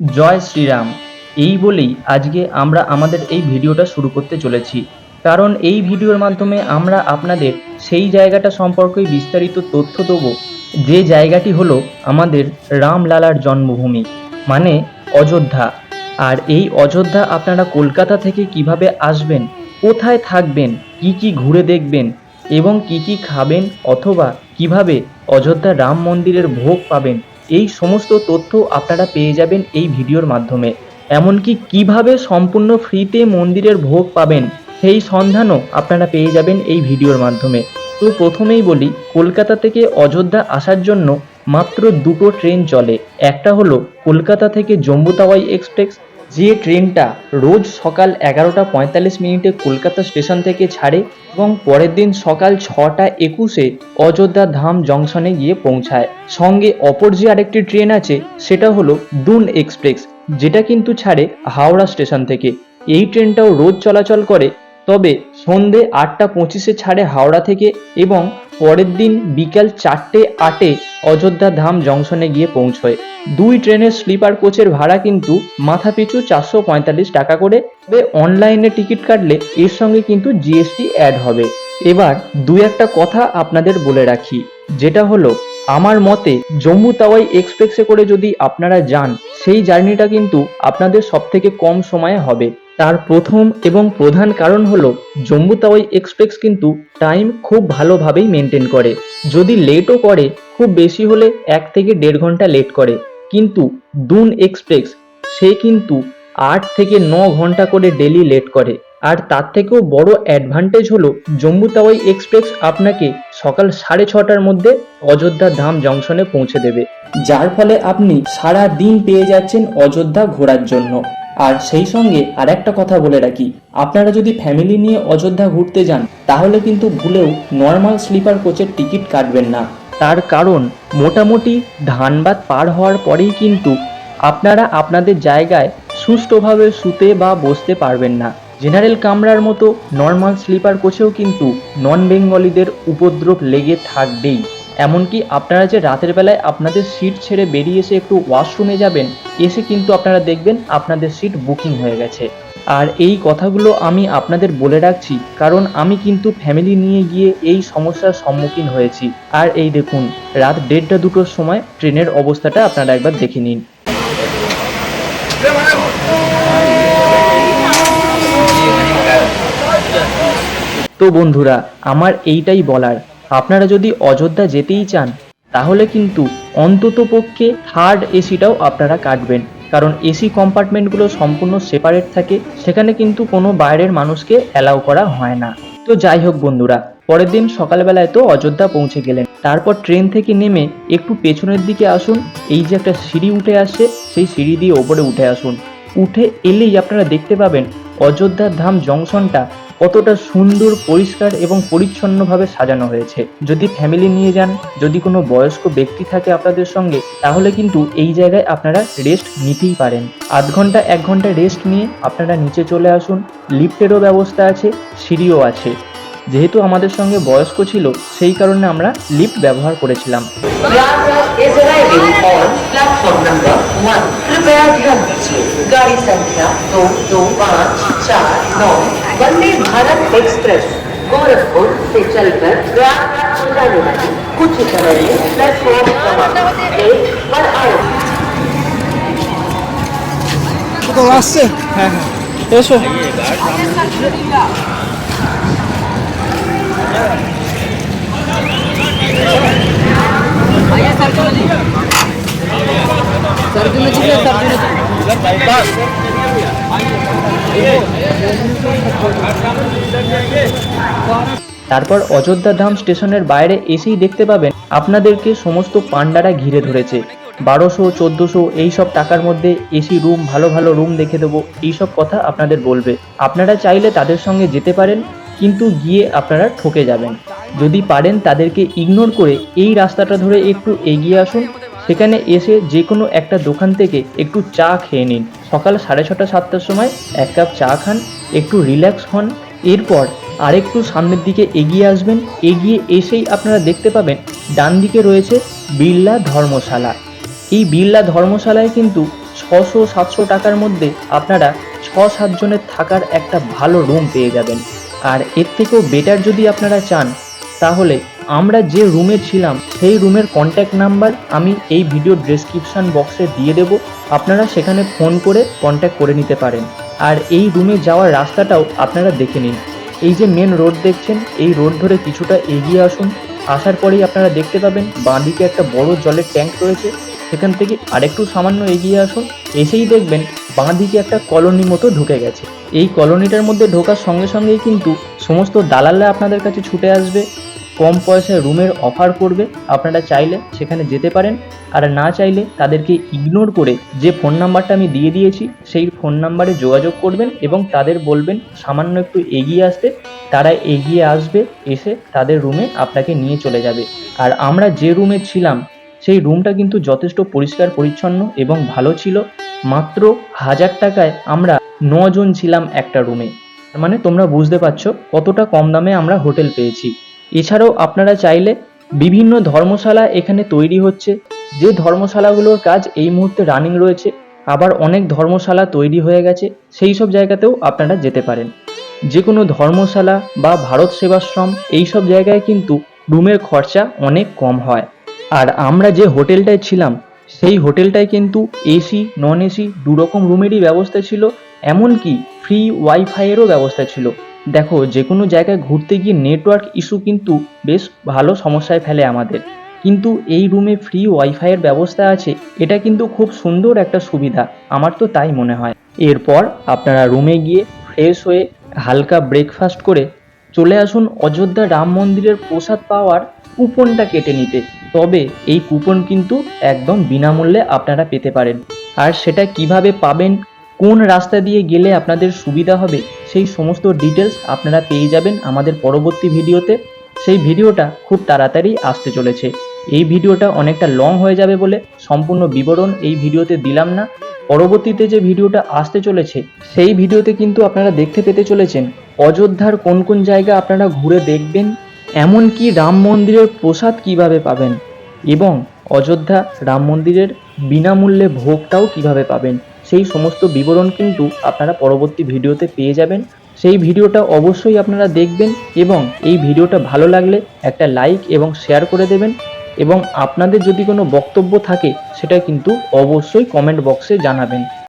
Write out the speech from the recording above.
জয় শ্রীরাম। এই বলেই আজকে আমরা আমাদের এই ভিডিওটা শুরু করতে চলেছি। কারণ এই ভিডিওর মাধ্যমে আমরা আপনাদের সেই জায়গাটা সম্পর্কে বিস্তারিত তথ্য দেব। যে জায়গাটি হলো আমাদের রামলালার জন্মভূমি মানে অযোধ্যা। আর এই অযোধ্যা আপনারা কলকাতা থেকে কীভাবে আসবেন, কোথায় থাকবেন, কি কি ঘুরে দেখবেন, এবং কি কি খাবেন অথবা কীভাবে অযোধ্যা রাম মন্দিরের ভোগ পাবেন এই সমস্ত তথ্য আপনারা পেয়ে যাবেন এই ভিডিওর মাধ্যমে। এমনকি কীভাবে সম্পূর্ণ ফ্রিতে মন্দিরের ভোগ পাবেন, সেই সন্ধানও আপনারা পেয়ে যাবেন এই ভিডিওর মাধ্যমে। তো প্রথমেই বলি, কলকাতা থেকে অযোধ্যা আসার জন্য মাত্র দুটো ট্রেন চলে। একটা হলো কলকাতা থেকে জম্বুতাওয়াই এক্সপ্রেস যে ট্রেনটা রোজ সকাল এগারোটা পঁয়তাল্লিশ মিনিটে কলকাতা স্টেশন থেকে ছাড়ে এবং পরের দিন সকাল ছটা একুশে অযোধ্যা ধাম জংশনে গিয়ে পৌঁছায়। সঙ্গে অপর যে আরেকটি ট্রেন আছে, সেটা হলো দুন এক্সপ্রেস, যেটা কিন্তু ছাড়ে হাওড়া স্টেশন থেকে। এই ট্রেনটাও রোজ চলাচল করে, তবে সন্ধে আটটা পঁচিশে ছাড়ে হাওড়া থেকে এবং পরের দিন বিকাল চারটে আটে অযোধ্যা ধাম জংশনে গিয়ে পৌঁছয়। দুই ট্রেনের স্লিপার কোচের ভাড়া কিন্তু মাথা পিছু চারশো পঁয়তাল্লিশ টাকা করে। তবে অনলাইনে টিকিট কাটলে এর সঙ্গে কিন্তু জিএসটি অ্যাড হবে। এবার দু একটা কথা আপনাদের বলে রাখি, যেটা হলো, আমার মতে জম্মু তাওয়াই এক্সপ্রেসে করে যদি আপনারা যান, সেই জার্নিটা কিন্তু আপনাদের সব থেকে কম সময়ে হবে। তার প্রথম এবং প্রধান কারণ হল, জম্মু তাওয়াই এক্সপ্রেস কিন্তু টাইম খুব ভালোভাবেই মেনটেন করে। যদি লেটও করে, খুব বেশি হলে এক থেকে দেড় ঘণ্টা লেট করে। কিন্তু দুন এক্সপ্রেস, সে কিন্তু আট থেকে ন ঘণ্টা করে ডেলি লেট করে। আর তার থেকেও বড় অ্যাডভান্টেজ হলো, জম্মু তাওয়াই এক্সপ্রেস আপনাকে সকাল সাড়ে ছটার মধ্যে অযোধ্যা ধাম জংশনে পৌঁছে দেবে। যার ফলে আপনি সারা দিন পেয়ে যাচ্ছেন অযোধ্যা ঘোরার জন্য। আর সেই সঙ্গে আর একটা কথা বলে রাখি। আপনারা যদি ফ্যামিলি নিয়ে অযোধ্যা ঘুরতে যান, তাহলে কিন্তু ভুলেও নর্মাল স্লিপার কোচের টিকিট কাটবেন না। তার কারণ, মোটামুটি ধানবাদ পার হওয়ার পরেই কিন্তু আপনারা আপনাদের জায়গায় সুষ্ঠুভাবে শুতে বা বসতে পারবেন না। জেনারেল কামরার মতো নর্মাল স্লিপার কোচেও কিন্তু নন বেঙ্গলিদের উপদ্রব লেগে থাকবেই। এমনকি আপনারা যে রাতের বেলায় আপনাদের সিট ছেড়ে বেরিয়ে এসে একটু ওয়াশরুমে যাবেন, এসে কিন্তু আপনারা দেখবেন আপনাদের সিট বুকিং হয়ে গেছে। আর এই কথাগুলো আমি আপনাদের বলে রাখছি, কারণ আমি কিন্তু ফ্যামিলি নিয়ে গিয়ে এই সমস্যার সম্মুখীন হয়েছি। আর এই দেখুন, রাত দেড়টা দুটোর সময় ট্রেনের অবস্থাটা আপনারা একবার দেখে নিন। তো বন্ধুরা, আমার এইটাই বলার। আপনারা যদি অযোধ্যা যেতেই চান, তাহলে কিন্তু অন্তত পক্ষে থার্ড এসিটাও আপনারা কাটবেন। কারণ এসি কম্পার্টমেন্টগুলো সম্পূর্ণ সেপারেট থাকে, সেখানে কিন্তু কোনো বাইরের মানুষকে অ্যালাউ করা হয় না। তো যাই হোক বন্ধুরা, পরের দিন সকালবেলায় তো অযোধ্যা পৌঁছে গেলেন। তারপর ট্রেন থেকে নেমে একটু পেছনের দিকে আসুন, এই যে একটা সিঁড়ি উঠে আসছে সেই সিঁড়ি দিয়ে ওপরে উঠে আসুন। উঠে এলেই আপনারা দেখতে পাবেন অযোধ্যার ধাম জংশনটা কতটা সুন্দর, পরিষ্কার এবং পরিচ্ছন্নভাবে সাজানো হয়েছে। যদি ফ্যামিলি নিয়ে যান, যদি কোনো বয়স্ক ব্যক্তি থাকে আপনাদের সঙ্গে, তাহলে কিন্তু এই জায়গায় আপনারা রেস্ট নিতেই পারেন। আধ ঘণ্টা, এক ঘণ্টা রেস্ট নিয়ে আপনারা নিচে চলে আসুন। লিফটেরও ব্যবস্থা আছে, সিঁড়িও আছে। যেহেতু আমাদের সঙ্গে বয়স্ক ছিল, সেই কারণে আমরা লিফট ব্যবহার করেছিলাম। গাড়ি সংখ্যা वंदे भारत एक्सप्रेस गोरखपुर से चलकर प्रयागराज वाली कुछ समय में प्लेटफॉर्म क्रमांक एक पर তারপর অযোধ্যা ধাম স্টেশনের বাইরে এসেই দেখতে পাবেন আপনাদেরকে সমস্ত পান্ডারা ঘিরে ধরেছে। বারোশো, চোদ্দোশো এইসব টাকার মধ্যে এসি রুম, ভালো ভালো রুম দেখে দেবো, এইসব কথা আপনাদের বলবে। আপনারা চাইলে তাদের সঙ্গে যেতে পারেন, কিন্তু গিয়ে আপনারা ঠকে যাবেন। যদি পারেন তাদেরকে ইগনোর করে এই রাস্তাটা ধরে একটু এগিয়ে আসুন, সেখানে এসে যে কোনো একটা দোকান থেকে একটু চা খেয়ে নিন। সকাল সাড়ে ছটা, সাতটার সময় এক কাপ চা খান, একটু রিল্যাক্স হন, এরপর আরেকটু সামনের দিকে এগিয়ে আসবেন, এগিয়ে এসেই আপনারা দেখতে পাবেন ডান দিকে রয়েছে বিড়লা ধর্মশালা। এই বিড়লা ধর্মশালায় কিন্তু ছশো সাতশো টাকার মধ্যে আপনারা ছ সাতজনের থাকার একটা ভালো রুম পেয়ে যাবেন। আর এর থেকেও বেটার যদি আপনারা চান, তাহলে আমরা যে রুমে ছিলাম, সেই রুমের কন্ট্যাক্ট নাম্বার আমি এই ভিডিও ডেসক্রিপশন বক্সে দিয়ে দেব। আপনারা সেখানে ফোন করে কন্ট্যাক্ট করে নিতে পারেন। আর এই রুমে যাওয়ার রাস্তাটাও আপনারা দেখে নিন। এই যে মেন রোড দেখছেন, এই রোড ধরে কিছুটা এগিয়ে আসুন। আসার পরেই আপনারা দেখতে পাবেন বাঁ দিকে একটা বড় জলের ট্যাঙ্ক রয়েছে। সেখান থেকে আরেকটু সামান্য এগিয়ে আসুন। এসেই দেখবেন বাঁ দিকে একটা কলোনি মতো ঢুকে গেছে। এই কলোনিটার মধ্যে ঢোকার সঙ্গে সঙ্গেই কিন্তু সমস্ত দালালরা আপনাদের কাছে ছুটে আসবে। কম পয়সায় রুমের অফার করবে, আপনারা চাইলে সেখানে যেতে পারেন। আর না চাইলে তাদেরকে ইগনোর করে যে ফোন নাম্বারটা আমি দিয়ে দিয়েছি, সেই ফোন নাম্বারে যোগাযোগ করবেন এবং তাদের বলবেন সামান্য একটু এগিয়ে আসতে, তারা এগিয়ে আসবে, এসে তাদের রুমে আপনাকে নিয়ে চলে যাবে। আর আমরা যে রুমে ছিলাম, সেই রুমটা কিন্তু যথেষ্ট পরিষ্কার, পরিচ্ছন্ন এবং ভালো ছিল। মাত্র হাজার টাকায় আমরা নজন ছিলাম একটা রুমে মানে তোমরা বুঝতে পারছ কতটা কম দামে আমরা হোটেল পেয়েছি। এছাড়াও আপনারা চাইলে বিভিন্ন ধর্মশালা এখানে তৈরি হচ্ছে। যে ধর্মশালাগুলোর কাজ এই মুহূর্তে রানিং রয়েছে, আবার অনেক ধর্মশালা তৈরি হয়ে গেছে, সেই সব জায়গাতেও আপনারা যেতে পারেন। যে কোনো ধর্মশালা বা ভারত সেবাশ্রম, এই সব জায়গায় কিন্তু রুমের খরচা অনেক কম হয়। আর আমরা যে হোটেলটায় ছিলাম, সেই হোটেলটায় কিন্তু এসি নন এসি দু রকম রুমেরই ব্যবস্থা ছিল, এমনকি ফ্রি ওয়াইফাইয়েরও ব্যবস্থা ছিল। দেখো যে কোনো জায়গায় ঘুরতে গিয়ে নেটওয়ার্ক ইস্যু কিন্তু বেশ ভালো সমস্যায় ফেলে আমাদের। কিন্তু এই রুমে ফ্রি ওয়াইফাইয়ের ব্যবস্থা আছে, এটা কিন্তু খুব সুন্দর একটা সুবিধা। আমার তো তাই মনে হয়। এরপর আপনারা রুমে গিয়ে ফ্রেশ হয়ে হালকা ব্রেকফাস্ট করে চলে আসুন অযোধ্যা রাম মন্দিরের প্রসাদ পাওয়ার কুপনটা কেটে নিতে। তবে এই কুপন কিন্তু একদম বিনামূল্যে আপনারা পেতে পারেন। আর সেটা কীভাবে পাবেন, কোন রাস্তা দিয়ে গেলে আপনাদের সুবিধা হবে সেই সমস্ত ডিটেলস আপনারা পেয়ে যাবেন আমাদের পরবর্তী ভিডিওতে। সেই ভিডিওটা খুব তাড়াতাড়ি আসতে চলেছে। এই ভিডিওটা অনেকটা লং হয়ে যাবে বলে সম্পূর্ণ বিবরণ এই ভিডিওতে দিলাম না। পরবর্তীতে যে ভিডিওটা আসতে চলেছে, সেই ভিডিওতে কিন্তু আপনারা দেখতে পেতে চলেছেন অযোধ্যার কোন কোন জায়গা আপনারা ঘুরে দেখবেন, এমনকি রাম মন্দিরের প্রসাদ কীভাবে পাবেন এবং অযোধ্যা রাম মন্দিরের বিনামূল্যে ভোগটাও কীভাবে পাবেন। সেই সমস্ত বিবরণ কিন্তু আপনারা পরবর্তী ভিডিওতে পেয়ে যাবেন। সেই ভিডিওটা অবশ্যই আপনারা দেখবেন এবং এই ভিডিওটা ভালো লাগলে একটা লাইক এবং শেয়ার করে দেবেন এবং আপনাদের যদি কোনো বক্তব্য থাকে সেটা কিন্তু অবশ্যই কমেন্ট বক্সে জানাবেন।